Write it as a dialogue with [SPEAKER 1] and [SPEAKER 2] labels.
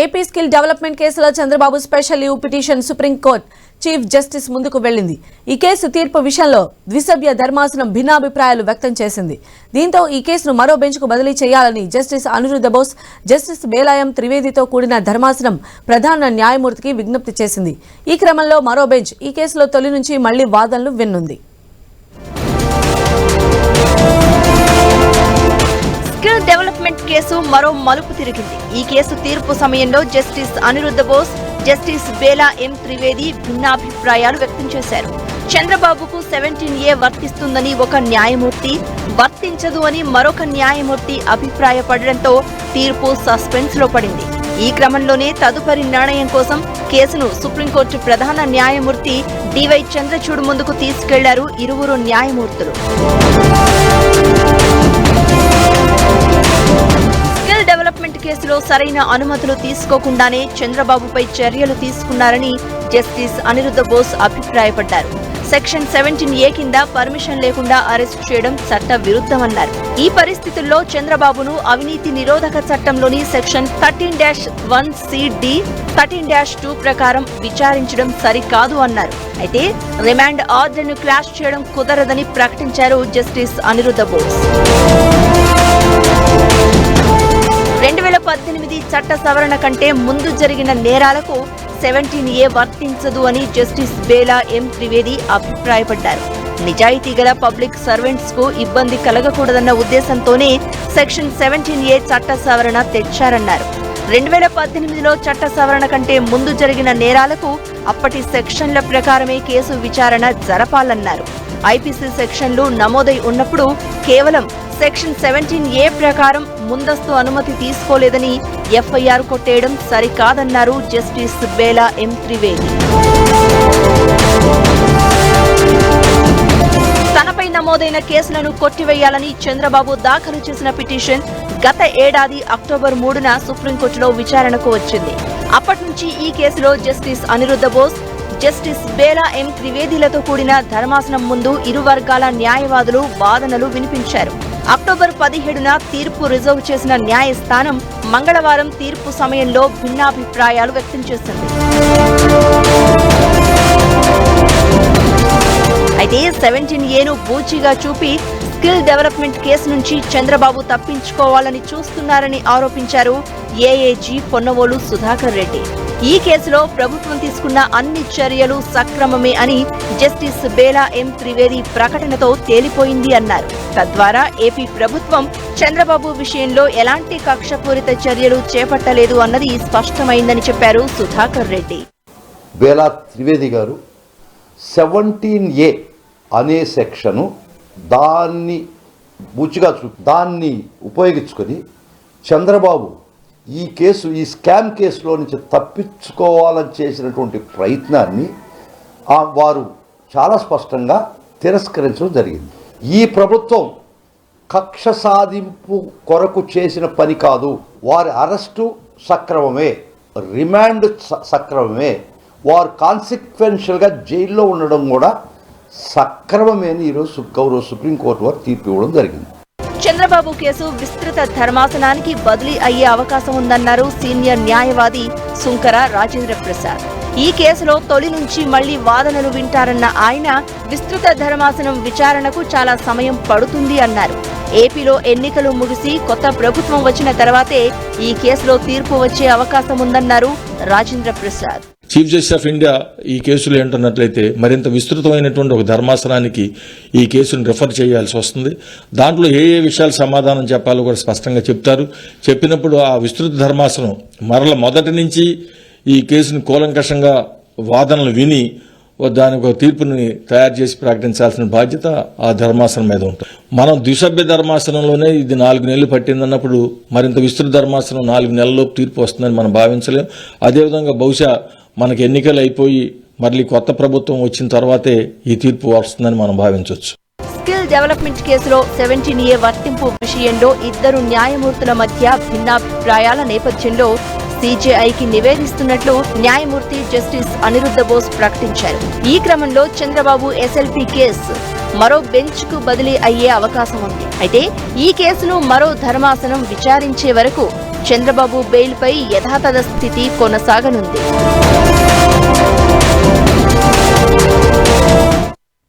[SPEAKER 1] AP skill development కేసులో Chandrababu special leave petition supreme court chief justice ముందుకు వెళ్ళింది ఈ కేసు తీర్పు విషయంలో ద్విసభ్య ధర్మాసనం భిన్నాభిప్రాయాలు వ్యక్తం చేసింది. దీంతో ఈ కేసును మరో బెంచ్కు బదిలీ చేయాలని జస్టిస్ అనిరుద్ధ బోస్ జస్టిస్ బేలాయం త్రివేదితో కూడిన ధర్మాసనం ప్రధాన న్యాయమూర్తికి విజ్ఞప్తి చేసింది. ఈ క్రమంలో మరో బెంచ్ ఈ కేసులో తొలి నుంచి మళ్ళీ వాదనలు విన్నుంది.
[SPEAKER 2] స్కిల్ డెవలప్మెంట్ కేసు మరో మలుపు తిరిగింది. ఈ కేసు తీర్పు సమయంలో justice Aniruddha Bose justice Bela M Trivedi భిన్నాభిప్రాయాలు వ్యక్తం చేశారు. చంద్రబాబుకు సెవెంటీన్ ఏ వర్తిస్తుందని ఒక న్యాయమూర్తి వర్తించదు అని మరొక న్యాయమూర్తి అభిప్రాయపడడంతో తీర్పు సస్పెన్స్లో పడింది. ఈ క్రమంలోనే తదుపరి నిర్ణయం కోసం కేసును సుప్రీంకోర్టు ప్రధాన న్యాయమూర్తి డివై చంద్రచూడ్ ముందుకు తీసుకెళ్ళారు ఇరువురు న్యాయమూర్తులు. విషయంలో సరైన అనుమతులు తీసుకోకుండానే చంద్రబాబుపై చర్యలు తీసుకున్నారని జస్టిస్ అనిరుద్ధ బోస్ అభిప్రాయపడ్డారు. సెక్షన్ సెవెంటీన్ ఏ కింద పర్మిషన్ లేకుండా అరెస్ట్ చేయడం చట్ట విరుద్ధమన్నారు ఈ పరిస్థితుల్లో చంద్రబాబును అవినీతి నిరోధక చట్టంలోని section thirteen dash one CD thirteen dash two ప్రకారం విచారించడం సరికాదు అన్నారు. అయితే రిమాండ్ ఆర్డర్ను క్లాష్ చేయడం కుదరదని ప్రకటించారు జస్టిస్ అనిరుద్ధ బోస్. చట్ట సవరణ కంటే ముందు జరిగిన నేరాలకు సెవెంటీన్ ఏ వర్తించదు అని జస్టిస్ బేలా ఎం త్రివేది అభిప్రాయపడ్డారు. నిజాయితీ గల పబ్లిక్ సర్వెంట్స్కు ఇబ్బంది కలగకూడదన్న ఉద్దేశంతోనే సెక్షన్ సెవెంటీన్ ఏ చట్ట సవరణ తెచ్చారన్నారు. రెండు వేల పద్దెనిమిదిలో చట్ట సవరణ కంటే ముందు జరిగిన నేరాలకు అప్పటి సెక్షన్ల ప్రకారమే కేసు విచారణ జరపాలన్నారు. ఐపీసీ సెక్షన్లు నమోదై ఉన్నప్పుడు కేవలం సెక్షన్ సెవెంటీన్ ఏ ప్రకారం ముందస్తు అనుమతి తీసుకోలేదని ఎఫ్ఐఆర్ కొట్టేయడం సరికాదన్నారు జస్టిస్ బేలా ఎం త్రివేది తనపై నమోదైన కేసులను కొట్టివేయాలని చంద్రబాబు దాఖలు చేసిన పిటిషన్ గత ఏడాది అక్టోబర్ మూడున సుప్రీంకోర్టులో విచారణకు వచ్చింది. అప్పటి నుంచి ఈ కేసులో justice Aniruddha Bose justice Bela M త్రివేదిలతో కూడిన ధర్మాసనం ముందు ఇరు వర్గాల న్యాయవాదులు వాదనలు వినిపించారు. అక్టోబర్ పదిహేడున తీర్పు రిజర్వ్ చేసిన న్యాయస్థానం మంగళవారం తీర్పు సమయంలో భిన్నాభిప్రాయాలు వ్యక్తం చేసింది. అయితే సెవెంటీన్ ఏను బూచిగా చూపి స్కిల్ డెవలప్మెంట్ కేసు నుంచి చంద్రబాబు తప్పించుకోవాలని చూస్తున్నారని ఆరోపించారు ఏఏజీ పొన్నవోలు సుధాకర్ రెడ్డి. ఈ కేసులో ప్రభుత్వం తీసుకున్న అన్ని చర్యలు సక్రమమే అని జస్టిస్ బేలా ఎం త్రివేది ప్రకటనతో తేలిపోయింది అన్నారు. తద్వారా ఏపీ ప్రభుత్వం చంద్రబాబు విషయంలో ఎలాంటి కక్షపూరిత చర్యలు చేపట్టలేదు అన్నది స్పష్టమైందని చెప్పారు సుధాకర్ రెడ్డి.
[SPEAKER 3] బేలా త్రివేది గారు సెవెంటీన్ ఏ అనే సెక్షను దాన్ని బుచ్చిగా చూ దాన్ని ఉపయోగించుకొని చంద్రబాబు ఈ కేసు ఈ స్కామ్ కేసులో నుంచి తప్పించుకోవాలని చేసినటువంటి ప్రయత్నాన్ని వారు చాలా స్పష్టంగా తిరస్కరించడం జరిగింది. ఈ ప్రభుత్వం కక్ష సాధింపు కొరకు చేసిన పని కాదు. వారి అరెస్టు సక్రమమే రిమాండ్ స- సక్రమమే. వారు కాన్సిక్వెన్షియల్గా జైల్లో ఉండడం కూడా సక్రమమే అని ఈరోజు గౌరవ సుప్రీంకోర్టు వారు తీర్పు ఇవ్వడం జరిగింది.
[SPEAKER 2] చంద్రబాబు కేసు విస్తృత ధర్మాసనానికి బదిలీ అయ్యే అవకాశం ఉందన్నారు సీనియర్ న్యాయవాది సుంకర రాజేంద్ర ప్రసాద్ ఈ కేసులో తొలి నుంచి మళ్ళీ వాదనలు వింటారన్న ఆయన విస్తృత ధర్మాసనం విచారణకు చాలా సమయం పడుతుంది అన్నారు. ఏపీలో ఎన్నికలు ముగిసి కొత్త ప్రభుత్వం వచ్చిన తర్వాతే ఈ కేసులో తీర్పు వచ్చే అవకాశం ఉందన్నారు Rajendra Prasad.
[SPEAKER 4] Chief justice of India ఈ కేసులు ఏంటన్నట్లయితే మరింత విస్తృతమైనటువంటి ఒక ధర్మాసనానికి ఈ కేసును రిఫర్ చేయాల్సి వస్తుంది. దాంట్లో ఏ ఏ విషయాలు సమాధానం చెప్పాలో కూడా స్పష్టంగా చెప్తారు. చెప్పినప్పుడు ఆ విస్తృత ధర్మాసనం మరల మొదటి నుంచి ఈ కేసును కూలంకషంగా వాదనలు విని ఓ దానికి ఒక తీర్పుని తయారు చేసి ప్రకటించాల్సిన బాధ్యత ఆ ధర్మాసనం మీద ఉంటుంది. మనం ద్విసభ్య ధర్మాసనంలోనే ఇది నాలుగు నెలలు పట్టిందన్నప్పుడు మరింత విస్తృత ధర్మాసనం నాలుగు నెలల్లోపు తీర్పు వస్తుందని మనం భావించలేం. అదేవిధంగా బహుశా మనకి ఎన్నికలు అయిపోయి మళ్ళీ కొత్త ప్రభుత్వం వచ్చిన తర్వాతే ఈ తీర్పు వస్తుందని మనం భావించవచ్చు.
[SPEAKER 2] స్కిల్ డెవలప్మెంట్ కేసులో సెవెంటీన్ ఏ వర్తింపు విషయంలో ఇద్దరు న్యాయమూర్తుల మధ్య భిన్నాభిప్రాయాల నేపథ్యంలో సీజేఐకి నివేదిస్తున్నట్లు న్యాయమూర్తి జస్టిస్ అనిరుద్ధ బోస్ ప్రకటించారు. ఈ క్రమంలో చంద్రబాబు ఎస్ఎల్పీ కేసు మరో బెంచ్కు బదిలీ అయ్యే అవకాశం ఉంది. అయితే ఈ కేసును మరో ధర్మాసనం విచారించే వరకు చంద్రబాబు బెయిల్పై యథాతథ స్థితి కొనసాగనుంది.